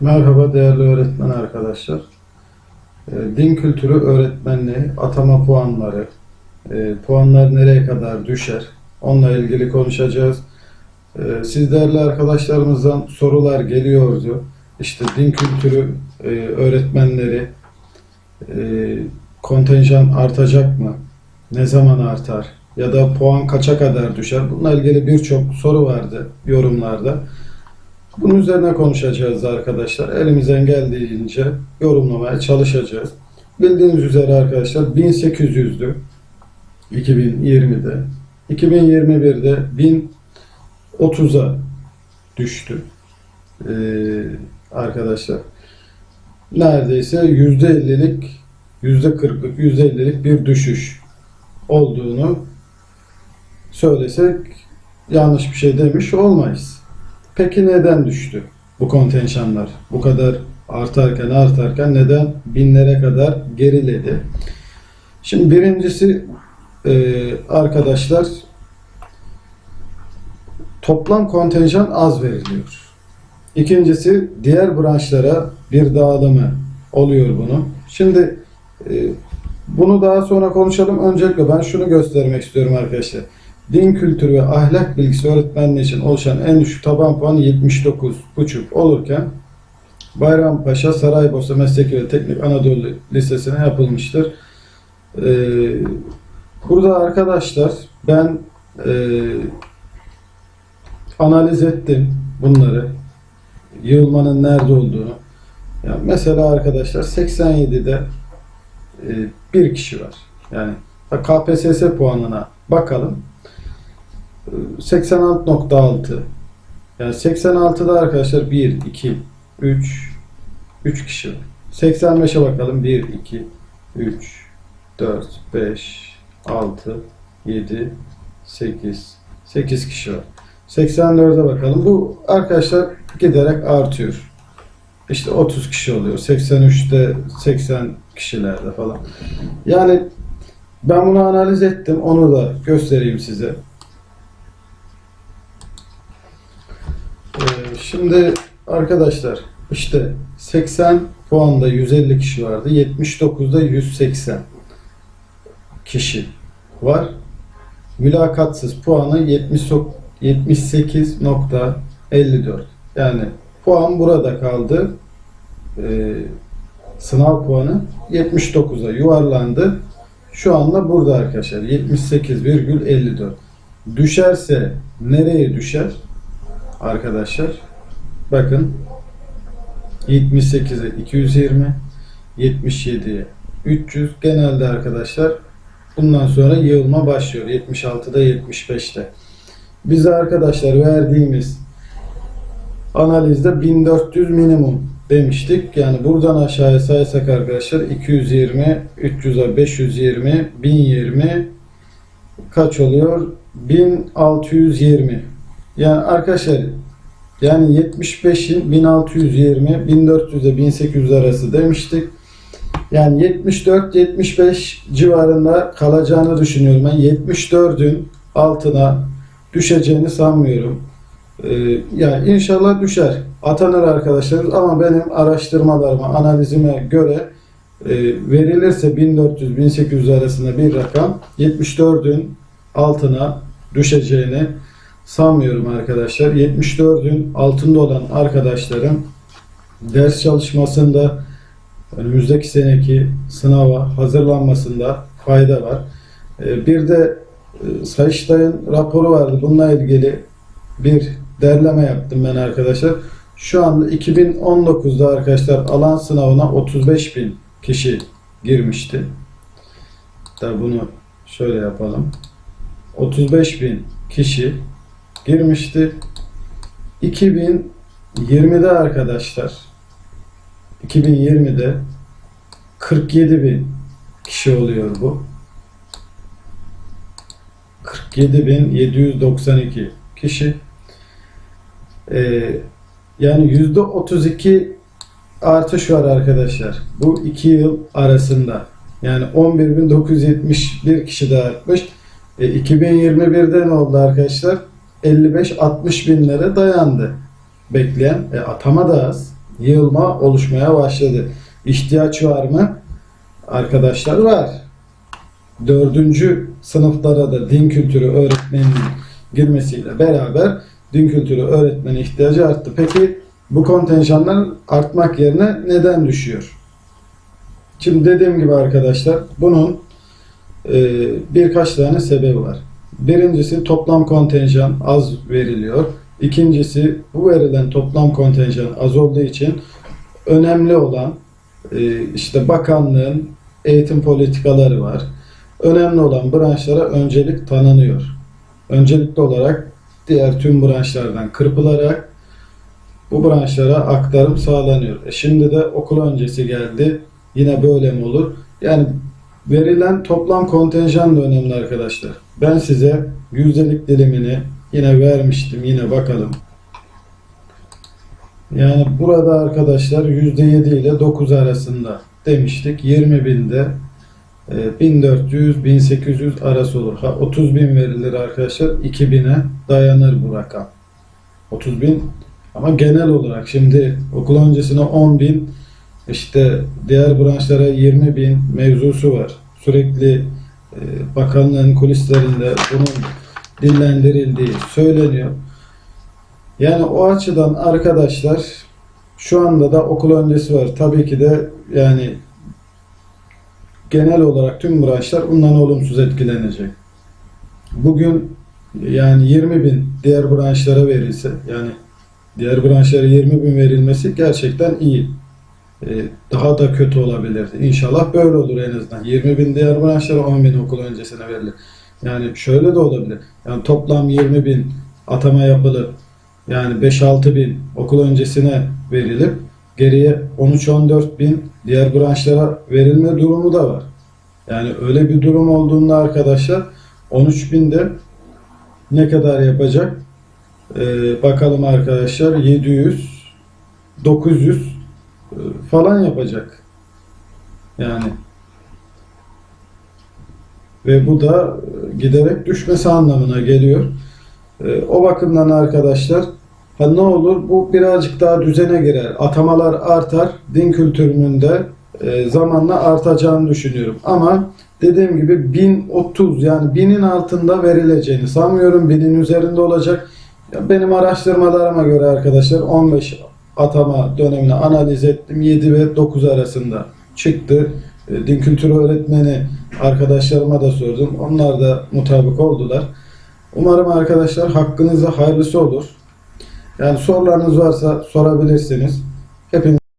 Merhaba değerli öğretmen arkadaşlar. Ee, Din kültürü öğretmenliği, atama puanları, e, puanlar nereye kadar düşer onunla ilgili konuşacağız. Ee, Siz değerli arkadaşlarımızdan sorular geliyordu. İşte din kültürü e, öğretmenleri e, kontenjan artacak mı? Ne zaman artar? Ya da puan kaça kadar düşer? Bununla ilgili birçok soru vardı yorumlarda. Bunun üzerine konuşacağız arkadaşlar. Elimizden geldiğince yorumlamaya çalışacağız. Bildiğiniz üzere arkadaşlar 1800'dü 2020'de. 2021'de 1030'a düştü. Ee, arkadaşlar. Neredeyse %50'lik, %40'lık, %50'lik bir düşüş olduğunu söylesek yanlış bir şey demiş olmayız. Peki neden düştü bu kontenjanlar? Bu kadar artarken artarken neden binlere kadar geriledi? Şimdi birincisi e, arkadaşlar toplam kontenjan az veriliyor. İkincisi diğer branşlara bir dağılımı oluyor bunun. Şimdi e, bunu daha sonra konuşalım. Öncelikle ben şunu göstermek istiyorum arkadaşlar. Din kültürü ve ahlak bilgisi öğretmenliği için oluşan en düşük taban puanı 79,5 olurken Bayrampaşa Saraybosna Mesleki ve Teknik Anadolu Lisesi'ne yapılmıştır. Ee, burada arkadaşlar ben e, analiz ettim bunları. Yığılmanın nerede olduğunu. Ya mesela arkadaşlar 87'de e, bir kişi var. Yani KPSS puanına bakalım. 86.6 yani 86'da arkadaşlar 1, 2, 3 3 kişi var. 85'e bakalım 1, 2, 3 4, 5 6, 7 8 8 kişi var. 84'e bakalım. Bu arkadaşlar giderek artıyor. İşte 30 kişi oluyor. 83'te 80 kişilerde falan. Yani ben bunu analiz ettim. Onu da göstereyim size. Ee, Şimdi arkadaşlar işte 80 puanda 150 kişi vardı. 79'da 180 kişi var. Mülakatsız puanı 70 sok- 78.54. Yani puan burada kaldı. Ee, sınav puanı 79'a yuvarlandı. Şu anda burada arkadaşlar 78,54. Düşerse nereye düşer? Arkadaşlar bakın 78'e 220 77'ye 300 genelde arkadaşlar bundan sonra yığılma başlıyor 76'da 75'te bize arkadaşlar verdiğimiz analizde 1400 minimum demiştik. Yani buradan aşağıya saysak arkadaşlar 220, 300'e 520, 1020 kaç oluyor? 1620. Yani arkadaşlar yani 75'in 1620, 1400 ile 1800 arası demiştik. Yani 74-75 civarında kalacağını düşünüyorum. Ben 74'ün altına düşeceğini sanmıyorum. Ee, yani inşallah düşer. Atanır arkadaşlarımız ama benim araştırmalarıma, analizime göre e, verilirse 1400-1800 arasında bir rakam 74'ün altına düşeceğini sanmıyorum arkadaşlar. 74'ün altında olan arkadaşlarım ders çalışmasında önümüzdeki seneki sınava hazırlanmasında fayda var. Ee, Bir de e, Sayıştay'ın raporu vardı. Bununla ilgili bir derleme yaptım ben arkadaşlar. Şu anda 2019'da arkadaşlar alan sınavına 35 bin kişi girmişti. Da bunu şöyle yapalım. 35 bin kişi girmişti. 2020'de arkadaşlar 2020'de 47 bin kişi oluyor bu. 47.792 kişi. Ee, yani yüzde 32 artış var arkadaşlar. Bu iki yıl arasında. Yani 11.971 kişi daha artmış. E, 2021'de ne oldu arkadaşlar? 55-60 binlere dayandı bekleyen. E, atama da az. yığılma oluşmaya başladı. İhtiyaç var mı? Arkadaşlar var. Dördüncü sınıflara da din kültürü öğretmeninin girmesiyle beraber din kültürü öğretmeni ihtiyacı arttı. Peki bu kontenjanlar artmak yerine neden düşüyor? Şimdi dediğim gibi arkadaşlar bunun e, birkaç tane sebebi var. Birincisi toplam kontenjan az veriliyor. İkincisi bu verilen toplam kontenjan az olduğu için önemli olan e, işte bakanlığın eğitim politikaları var. Önemli olan branşlara öncelik tanınıyor. Öncelikli olarak diğer tüm branşlardan kırpılarak bu branşlara aktarım sağlanıyor. E şimdi de okul öncesi geldi. Yine böyle mi olur? Yani verilen toplam kontenjan da önemli arkadaşlar. Ben size yüzdelik dilimini yine vermiştim. Yine bakalım. Yani burada arkadaşlar %7 ile 9 arasında demiştik. 20 binde e, 1400-1800 arası olur. Ha 30 bin verilir arkadaşlar. 2000'e dayanır bu rakam. 30 bin ama genel olarak şimdi okul öncesine 10 bin işte diğer branşlara 20 bin mevzusu var. Sürekli e, bakanlığın kulislerinde bunun dillendirildiği söyleniyor. Yani o açıdan arkadaşlar şu anda da okul öncesi var. Tabii ki de yani genel olarak tüm branşlar bundan olumsuz etkilenecek. Bugün yani 20 bin diğer branşlara verilse yani diğer branşlara 20 bin verilmesi gerçekten iyi. Ee, daha da kötü olabilirdi. İnşallah böyle olur en azından. 20 bin diğer branşlara 10 bin okul öncesine verilir. Yani şöyle de olabilir. Yani toplam 20 bin atama yapılıp yani 5-6 bin okul öncesine verilip geriye 13-14 bin diğer branşlara verilme durumu da var. Yani öyle bir durum olduğunda arkadaşlar 13 binde ne kadar yapacak? Ee, bakalım arkadaşlar 700 900 e, falan yapacak. Yani ve bu da e, giderek düşmesi anlamına geliyor. E, O bakımdan arkadaşlar ha ne olur bu birazcık daha düzene girer. Atamalar artar. Din kültürünün de e, zamanla artacağını düşünüyorum. Ama dediğim gibi 1030 yani binin altında verileceğini sanmıyorum. Binin üzerinde olacak. Benim araştırmalarıma göre arkadaşlar 15 atama dönemini analiz ettim. 7 ve 9 arasında çıktı. E, Din kültürü öğretmeni arkadaşlarıma da sordum. Onlar da mutabık oldular. Umarım arkadaşlar hakkınızda hayırlısı olur. Yani sorularınız varsa sorabilirsiniz. Hepiniz